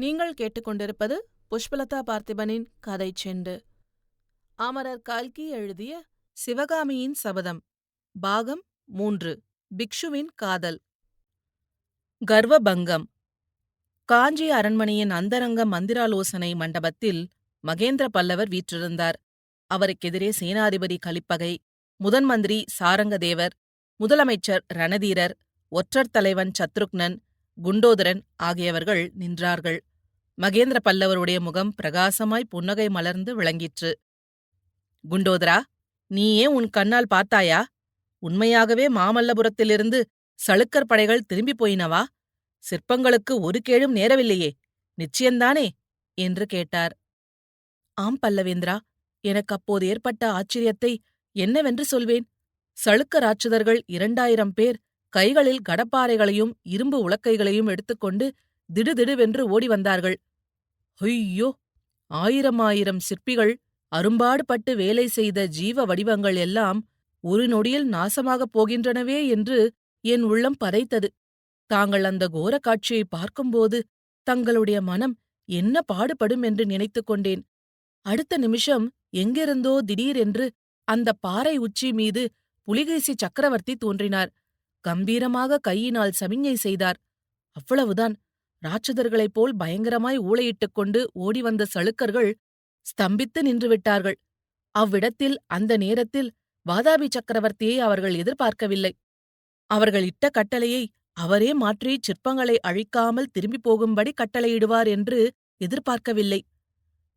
நீங்கள் கேட்டுக்கொண்டிருப்பது புஷ்பலதா பார்த்திபனின் கதை செண்டு. அமரர் கல்கி எழுதிய சிவகாமியின் சபதம் பாகம் மூன்று பிக்ஷுவின் காதல். கர்வபங்கம். காஞ்சி அரண்மனையின் அந்தரங்க மந்திராலோசனை மண்டபத்தில் மகேந்திர பல்லவர் வீற்றிருந்தார். அவருக்கெதிரே சேனாதிபதி கலிப்பகை முதன்மந்திரி சாரங்கதேவர் முதலமைச்சர் ரணதீரர் ஒற்றர் தலைவன் சத்ருக்னன் குண்டோதரன் ஆகியவர்கள் நின்றார்கள். மகேந்திர பல்லவருடைய முகம் பிரகாசமாய் புன்னகை மலர்ந்து விளங்கிற்று. குண்டோதரா நீயே உன் கண்ணால் பார்த்தாயா? உண்மையாகவே மாமல்லபுரத்திலிருந்து சளுக்கர் படைகள் திரும்பிப் போயினவா? சிற்பங்களுக்கு ஒரு கேழும் நேரவில்லையே நிச்சயந்தானே? என்று கேட்டார். ஆம் பல்லவேந்திரா எனக்கு அப்போது ஏற்பட்ட ஆச்சரியத்தை என்னவென்று சொல்வேன்? சளுக்க ராட்சதர்கள் இரண்டாயிரம் பேர் கைகளில் கடப்பாறைகளையும் இரும்பு உலக்கைகளையும் எடுத்துக்கொண்டு திடுதிடுவென்று ஓடி வந்தார்கள் ஐயோ! ஆயிரம் ஆயிரம் சிற்பிகள் அரும்பாடுபட்டு வேலை செய்த ஜீவ வடிவங்கள் எல்லாம் ஒரு நொடியில் நாசமாகப் போகின்றனவே என்று என் உள்ளம் பதைத்தது. தாங்கள் அந்த கோர காட்சியை பார்க்கும்போது தங்களுடைய மனம் என்ன பாடுபடும் என்று நினைத்துக் கொண்டேன். அடுத்த நிமிஷம் எங்கிருந்தோ திடீரென்று அந்த பாறை உச்சி மீது புலிகேசி சக்கரவர்த்தி தோன்றினார். கம்பீரமாக கையினால் சமிஞ்ஞை செய்தார். அவ்வளவுதான். ராட்சதர்களைப் போல் பயங்கரமாய் ஊளையிட்டுக் கொண்டு ஓடிவந்த சளுக்கர்கள் ஸ்தம்பித்து நின்றுவிட்டார்கள். அவ்விடத்தில் அந்த நேரத்தில் வாதாபி சக்கரவர்த்தியை அவர்கள் எதிர்பார்க்கவில்லை. அவர்கள் இட்ட கட்டளையை அவரே மாற்றி சிற்பங்களை அழிக்காமல் திரும்பிப் போகும்படி கட்டளையிடுவார் என்று எதிர்பார்க்கவில்லை.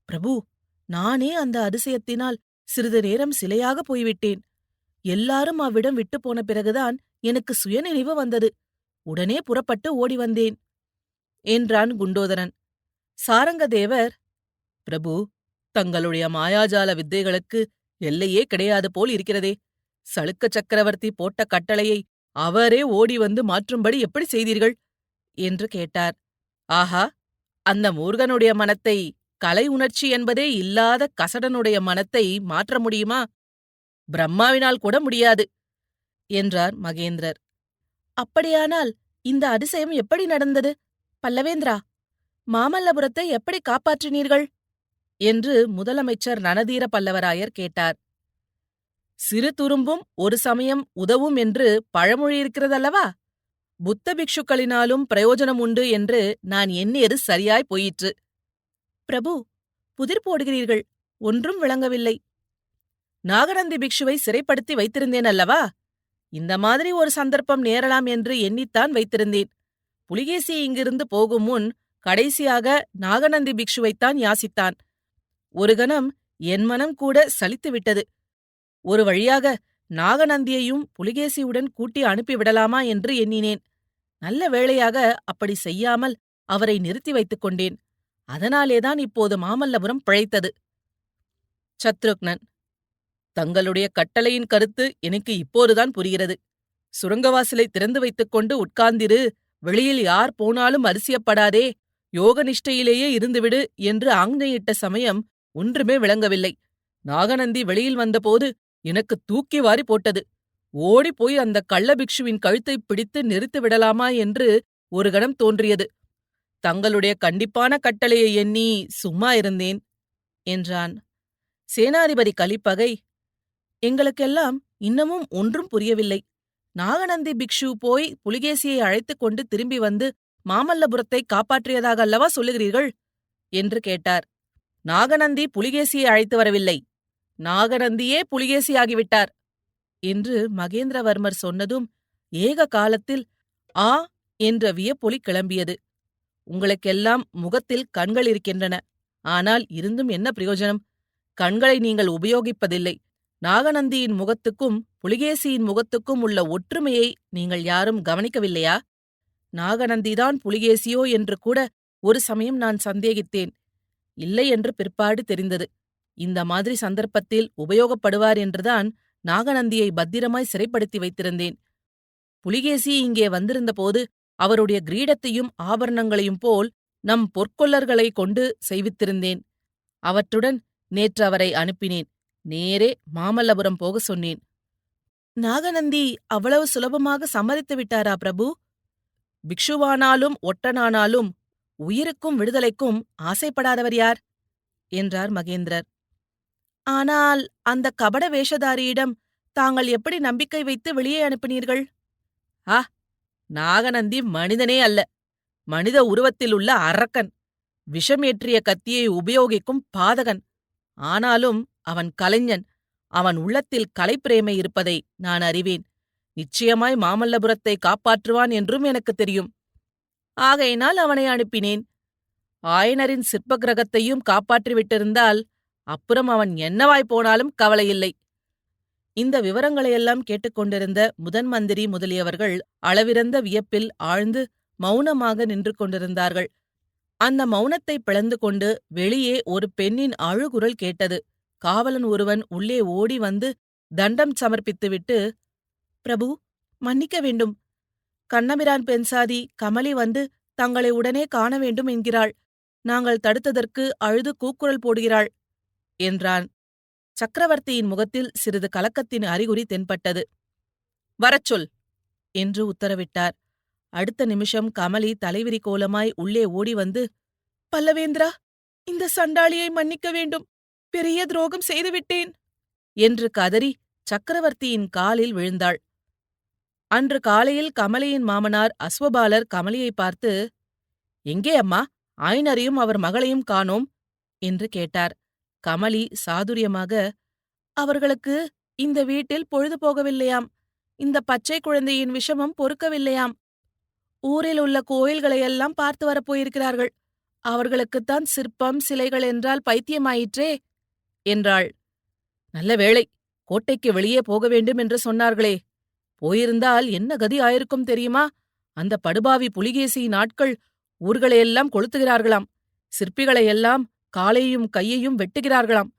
பிரபு நானே அந்த அதிசயத்தினால் சிறிது நேரம் சிலையாக போய்விட்டேன். எல்லாரும் அவ்விடம் விட்டுப்போன போன பிறகுதான் எனக்கு சுயநினைவு வந்தது. உடனே புறப்பட்டு ஓடி வந்தேன் என்றான் குண்டோதரன். சாரங்கதேவர் பிரபு தங்களுடைய மாயாஜால வித்தைகளுக்கு எல்லையே கிடையாது போல் இருக்கிறதே. சளுக்க சக்கரவர்த்தி போட்ட கட்டளையை அவரே ஓடி வந்து மாற்றும்படி எப்படி செய்தீர்கள்? என்று கேட்டார். ஆஹா அந்த மூர்கனுடைய மனத்தை கலை உணர்ச்சி என்பதே இல்லாத கசடனுடைய மனத்தை மாற்ற முடியுமா? பிரம்மாவினால் கூட முடியாது என்றார் மகேந்திரர். அப்படியானால் இந்த அதிசயம் எப்படி நடந்தது? பல்லவேந்திரா மாமல்லபுரத்தை எப்படி காப்பாற்றினீர்கள்? என்று முதலமைச்சர் நனதீர பல்லவராயர் கேட்டார். சிறு துரும்பும் ஒரு சமயம் உதவும் என்று பழமொழி இருக்கிறதல்லவா? புத்த பிக்ஷுக்களினாலும் பிரயோஜனம் உண்டு என்று நான் எண்ணியது சரியாய் போயிற்று. பிரபு புதிர் போடுகிறீர்கள் ஒன்றும் விளங்கவில்லை. நாகநந்தி பிக்ஷுவை சிறைப்படுத்தி வைத்திருந்தேன் அல்லவா? இந்த மாதிரி ஒரு சந்தர்ப்பம் நேரலாம் என்று எண்ணித்தான் வைத்திருந்தேன். புலிகேசி இங்கிருந்து போகும் முன் கடைசியாக நாகநந்தி பிக்ஷுவைத்தான் யாசித்தான். ஒரு கணம் என் மனம் கூட சலித்துவிட்டது ஒரு வழியாக நாகநந்தியையும் புலிகேசியுடன் கூட்டி அனுப்பிவிடலாமா என்று எண்ணினேன். நல்ல வேளையாக அப்படி செய்யாமல் அவரை நிறுத்தி வைத்துக் கொண்டேன். அதனாலேதான் இப்போது மாமல்லபுரம் பிழைத்தது. சத்ருக்னன் தங்களுடைய கட்டளையின் கருத்து எனக்கு இப்போதுதான் புரிகிறது. சுரங்கவாசலை திறந்து வைத்துக் கொண்டு உட்கார்ந்திரு. வெளியில் யார் போனாலும் அரிசியப்படாதே யோக நிஷ்டையிலேயே இருந்துவிடு என்று ஆங்ஞையிட்ட சமயம் ஒன்றுமே விளங்கவில்லை. நாகநந்தி வெளியில் வந்தபோது எனக்கு தூக்கி வாரி போட்டது. ஓடிப்போய் அந்த கள்ளபிக்ஷுவின் கழுத்தை பிடித்து நிறுத்து விடலாமா என்று ஒரு கணம் தோன்றியது. தங்களுடைய கண்டிப்பான கட்டளையை எண்ணி சும்மா இருந்தேன் என்றான். சேனாதிபதி கலிப்பகை எங்களுக்கெல்லாம் இன்னமும் ஒன்றும் புரியவில்லை. நாகநந்தி பிக்ஷு போய் புலிகேசியை அழைத்துக் கொண்டு திரும்பி வந்து மாமல்லபுரத்தை காப்பாற்றியதாக அல்லவா சொல்லுகிறீர்கள்? என்று கேட்டார். நாகநந்தி புலிகேசியை அழைத்து வரவில்லை. நாகநந்தியே புலிகேசியாகிவிட்டார். என்று மகேந்திரவர்மர் சொன்னதும் ஏக காலத்தில் ஆ என்ற வியப்பொலி கிளம்பியது. உங்களுக்கெல்லாம் முகத்தில் கண்கள் இருக்கின்றன. ஆனால் இருந்தும் என்ன பிரயோஜனம்? கண்களை நீங்கள் உபயோகிப்பதில்லை. நாகநந்தியின் முகத்துக்கும் புலிகேசியின் முகத்துக்கும் உள்ள ஒற்றுமையை நீங்கள் யாரும் கவனிக்கவில்லையா? நாகநந்திதான் புலிகேசியோ என்று கூட ஒரு சமயம் நான் சந்தேகித்தேன். இல்லை என்று பிற்பாடு தெரிந்தது. இந்த மாதிரி சந்தர்ப்பத்தில் உபயோகப்படுவார் என்றுதான் நாகநந்தியை பத்திரமாய் சிறைப்படுத்தி வைத்திருந்தேன். புலிகேசி இங்கே வந்திருந்தபோது அவருடைய கிரீடத்தையும் ஆபரணங்களையும் போல் நம் பொற்கொல்லர்களை கொண்டு செய்வித்திருந்தேன். அவற்றுடன் நேற்று அவரை அனுப்பினேன். நேரே மாமல்லபுரம் போக சொன்னேன். நாகநந்தி அவ்வளவு சுலபமாக சம்மதித்து விட்டாரா பிரபு? பிக்ஷுவானாலும் ஒட்டனானாலும் உயிருக்கும் விடுதலைக்கும் ஆசைப்படாதவர் யார்? என்றார் மகேந்திரர். ஆனால் அந்த கபட வேஷதாரியிடம் தாங்கள் எப்படி நம்பிக்கை வைத்து வெளியே அனுப்பினீர்கள்? ஆ நாகநந்தி மனிதனே அல்ல. மனித உருவத்தில் உள்ள அரக்கன். விஷம் ஏற்றிய கத்தியை உபயோகிக்கும் பாதகன். ஆனாலும் அவன் கலைஞன் அவன் உள்ளத்தில் கலைப்பிரேமை இருப்பதை நான் அறிவேன். நிச்சயமாய் மாமல்லபுரத்தை காப்பாற்றுவான் என்றும் எனக்கு தெரியும். ஆகையினால் அவனை அனுப்பினேன். ஆயனரின் சிற்ப கிரகத்தையும் காப்பாற்றிவிட்டிருந்தால் அப்புறம் அவன் என்னவாய் போனாலும் கவலையில்லை. இந்த விவரங்களையெல்லாம் கேட்டுக்கொண்டிருந்த முதன் மந்திரி முதலியவர்கள் அளவிறந்த வியப்பில் ஆழ்ந்து மௌனமாக நின்று கொண்டிருந்தார்கள். அந்த மௌனத்தை பிளந்து கொண்டு வெளியே ஒரு பெண்ணின் அழுகுரல் கேட்டது. காவலன் ஒருவன் உள்ளே ஓடி வந்து தண்டம் சமர்ப்பித்துவிட்டு பிரபு மன்னிக்க வேண்டும். கண்ணபிரான் பெண்சாதி கமலி வந்து தங்களை உடனே காண வேண்டும் என்கிறாள். நாங்கள் தடுத்ததற்கு அழுது கூக்குரல் போடுகிறாள் என்றான். சக்கரவர்த்தியின் முகத்தில் சிறிது கலக்கத்தின் அறிகுறி தென்பட்டது. வரச்சொல் என்று உத்தரவிட்டார். அடுத்த நிமிஷம் கமலி தலைவிரி கோலமாய் உள்ளே ஓடி வந்து பல்லவேந்திரா இந்த சண்டாளியை மன்னிக்க வேண்டும். பெரிய துரோகம் செய்துவிட்டேன் என்று கதறி சக்கரவர்த்தியின் காலில் விழுந்தாள். அன்று காலையில் கமலியின் மாமனார் அஸ்வபாலர் கமலியை பார்த்து எங்கே அம்மா? ஆயினரையும் அவர் மகளையும் காணோம். என்று கேட்டார். கமலி சாதுரியமாக அவர்களுக்கு இந்த வீட்டில் பொழுது போகவில்லையாம். இந்த பச்சை குழந்தையின் விஷமம் பொறுக்கவில்லையாம். ஊரில் உள்ள கோயில்களையெல்லாம் பார்த்து வரப்போயிருக்கிறார்கள் அவர்களுக்குத்தான் சிற்பம் சிலைகள் என்றால் பைத்தியமாயிற்றே என்றாள். நல்ல வேளை கோட்டைக்கு வெளியே போக வேண்டும் என்று சொன்னார்களே. போயிருந்தால் என்ன கதி ஆயிருக்கும் தெரியுமா? அந்த படுபாவி புலிகேசியின் நாட்கள் ஊர்களையெல்லாம் கொளுத்துகிறார்களாம். சிற்பிகளையெல்லாம் காலையும் கையையும் வெட்டுகிறார்களாம்.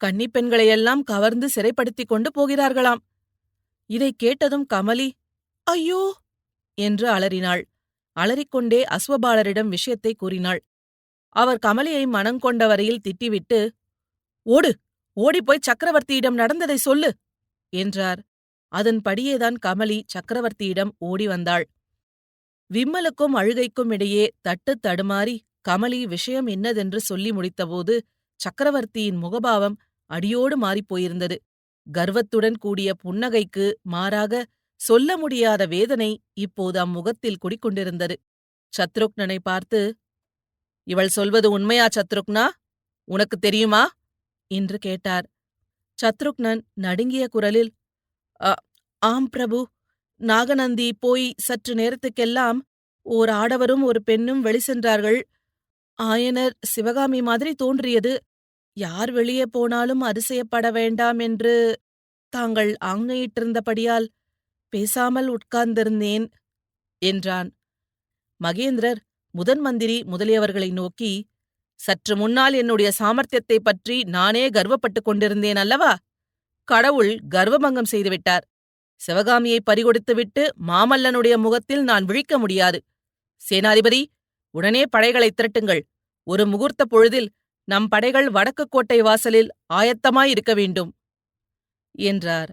கன்னிப் பெண்களையெல்லாம் கவர்ந்து சிறைப்படுத்திக் கொண்டு போகிறார்களாம். இதைக் கேட்டதும் கமலி ஐயோ! என்று அலறினாள். அலறிக்கொண்டே அஸ்வபாலரிடம் விஷயத்தை கூறினாள். அவர் கமலியை மனங்கொண்ட வரையில் திட்டிவிட்டு ஓடு ஓடிப்போய் சக்கரவர்த்தியிடம் நடந்ததை சொல்லு என்றார். அதன்படியேதான் கமலி சக்கரவர்த்தியிடம் ஓடி வந்தாள். விம்மலுக்கும் அழுகைக்கும் இடையே தட்டு தடுமாறி கமலி விஷயம் என்னதென்று சொல்லி முடித்தபோது சக்கரவர்த்தியின் முகபாவம் அடியோடு மாறிப்போயிருந்தது கர்வத்துடன் கூடிய புன்னகைக்கு மாறாக சொல்ல முடியாத வேதனை இப்போது அம்முகத்தில் குடிக்கொண்டிருந்தது சத்ருக்னனை பார்த்து இவள் சொல்வது உண்மையா சத்ருக்னா? உனக்கு தெரியுமா? என்று கேட்டார். சத்ருக்னன் நடுங்கிய குரலில் ஆம் பிரபு. நாகநந்தி போய் சற்று நேரத்துக்கெல்லாம் ஓர் ஆடவரும் ஒரு பெண்ணும் வெளிசென்றார்கள் ஆயனர் சிவகாமி மாதிரி தோன்றியது. யார் வெளியே போனாலும் அதிசயப்பட வேண்டாம் என்று தாங்கள் ஆங்கையிட்டிருந்தபடியால் பேசாமல் உட்கார்ந்திருந்தேன் என்றான். மகேந்திரர் முதன் மந்திரி முதலியவர்களை நோக்கி சற்று முன்னால் என்னுடைய சாமர்த்தியத்தை பற்றி நானே கர்வப்பட்டுக் கொண்டிருந்தேன் அல்லவா? கடவுள் கர்வபங்கம் செய்துவிட்டார் சிவகாமியை பறிகொடுத்துவிட்டு மாமல்லனுடைய முகத்தில் நான் விழிக்க முடியாது. சேனாதிபதி உடனே படைகளை திரட்டுங்கள். ஒரு முகூர்த்த பொழுதில் நம் படைகள் வடக்கு கோட்டை வாசலில் ஆயத்தமாயிருக்க வேண்டும் என்றார்.